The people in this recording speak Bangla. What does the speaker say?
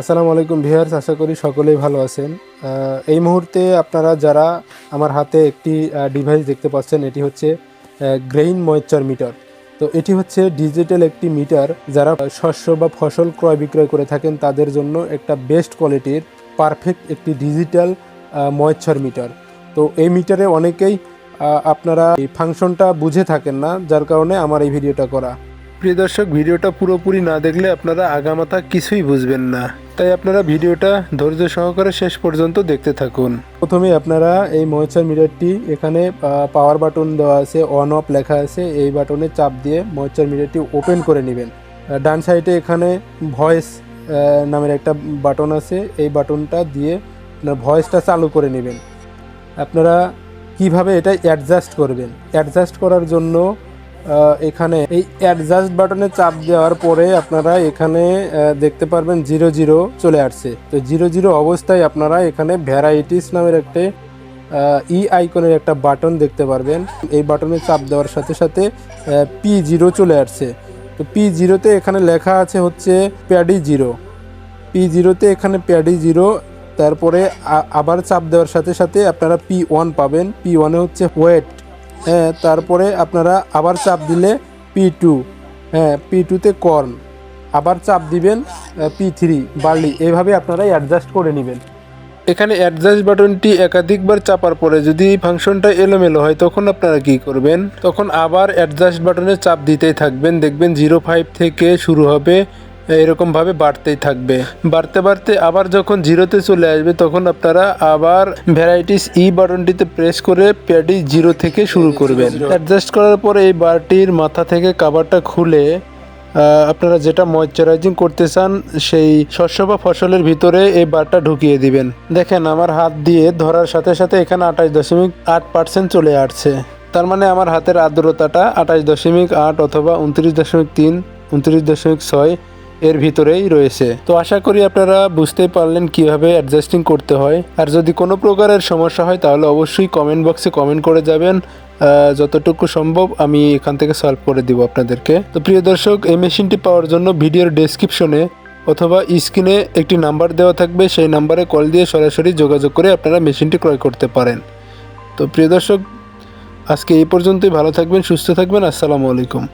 আসসালামু আলাইকুম ভিউয়ার্স, আশা করি সকলেই ভালো আছেন। এই মুহূর্তে আপনারা যারা আমার হাতে একটি ডিভাইস দেখতে পাচ্ছেন, এটি হচ্ছে গ্রেইন ময়েশ্চার মিটার তো এটি হচ্ছে ডিজিটাল একটি মিটার যারা শস্য বা ফসল ক্রয় বিক্রয় করে থাকেন, তাদের জন্য একটা বেস্ট কোয়ালিটির পারফেক্ট একটি ডিজিটাল ময়েশ্চার মিটার তো এই মিটারে অনেকেই আপনারা এই ফাংশনটা বুঝে থাকেন না, যার কারণে আমার এই ভিডিওটা করা। প্রিয় দর্শক, ভিডিওটা পুরোপুরি না দেখলে আপনারা আগামাথা কিছুই বুঝবেন না। তাই আপনারা ভিডিওটা ধৈর্য সহকারে শেষ পর্যন্ত দেখতে থাকুন। প্রথমে আপনারা এই ময়েশ্চার মিটারটি এখানে পাওয়ার বাটন দেওয়া আছে অন অফ লেখা আছে। এই বাটনে চাপ দিয়ে ময়েশ্চার মিটারটি ওপেন করে নেবেন। ডান সাইডে এখানে ভয়েস নামের একটা বাটন আছে। এই বাটনটা দিয়ে আপনার ভয়েসটা চালু করে নেবেন। আপনারা কীভাবে এটা অ্যাডজাস্ট করবেন? অ্যাডজাস্ট করার জন্য এখানে এই অ্যাডজাস্ট বাটনে চাপ দেওয়ার পরে আপনারা এখানে দেখতে পারবেন জিরো জিরো চলে আসছে। তো জিরো জিরো অবস্থায় আপনারা এখানে ভ্যারাইটিস নামের একটা ই আইকনের একটা বাটন দেখতে পারবেন। এই বাটনে চাপ দেওয়ার সাথে সাথে পি জিরো চলে আসছে। তো পি জিরোতে এখানে লেখা আছে হচ্ছে প্যাডি জিরো পি জিরোতে এখানে প্যাডি জিরো তারপরে আবার চাপ দেওয়ার সাথে সাথে আপনারা পি ওয়ান পাবেন। পি ওয়ানে হচ্ছে ওয়েট হ্যাঁ তারপরে আপনারা আবার চাপ দিলে পি টু হ্যাঁ পি টুতে কর্ন। আবার চাপ দিবেন পি থ্রি বার্লি। এইভাবে আপনারা অ্যাডজাস্ট করে নেবেন। এখানে অ্যাডজাস্ট বাটনটি একাধিকবার চাপার পরে যদি ফাংশনটা এলোমেলো হয়, তখন আপনারা কি করবেন? তখন আবার অ্যাডজাস্ট বাটনে চাপ দিতেই থাকবেন। দেখবেন জিরো ফাইভ থেকে শুরু হবে এরকমভাবে বাড়তেই থাকবে। বাড়তে বাড়তে আবার যখন জিরোতে চলে আসবে তখন আপনারা আবার ভ্যারাইটিস ই বাটনটিতে প্রেস করে প্যাডি জিরো থেকে শুরু করবেন। অ্যাডজাস্ট করার পরে এই বারটির মাথা থেকে কাভারটা খুলে আপনারা যেটা ময়শ্চারাইজিং করতে চান সেই শস্য বা ফসলের ভিতরে এই বারটা ঢুকিয়ে দিবেন। দেখেন আমার হাত দিয়ে ধরার সাথে সাথে এখানে আঠাশ দশমিক আট পার্সেন্ট চলে আসছে। তার মানে আমার হাতের আর্দ্রতাটা আঠাশ দশমিক আট অথবা উনত্রিশ দশমিক তিন উনত্রিশ দশমিক ছয় এর ভিতরেই রয়েছে। তো আশা করি আপনারা বুঝতে পারলেন কীভাবে অ্যাডজাস্টিং করতে হয়। আর যদি কোনো প্রকারের সমস্যা হয়, তাহলে অবশ্যই কমেন্ট বক্সে কমেন্ট করে যাবেন। যতটুকু সম্ভব আমি এখান থেকে সলভ করে দিব আপনাদেরকে। তো প্রিয় দর্শক, এই মেশিনটি পাওয়ার জন্য ভিডিওর ডেসক্রিপশনে অথবা স্ক্রিনে একটি নাম্বার দেওয়া থাকবে। সেই নাম্বারে কল দিয়ে সরাসরি যোগাযোগ করে আপনারা মেশিনটি ক্রয় করতে পারেন। তো প্রিয় দর্শক, আজকে এই পর্যন্তই। ভালো থাকবেন, সুস্থ থাকবেন। আসসালামু আলাইকুম।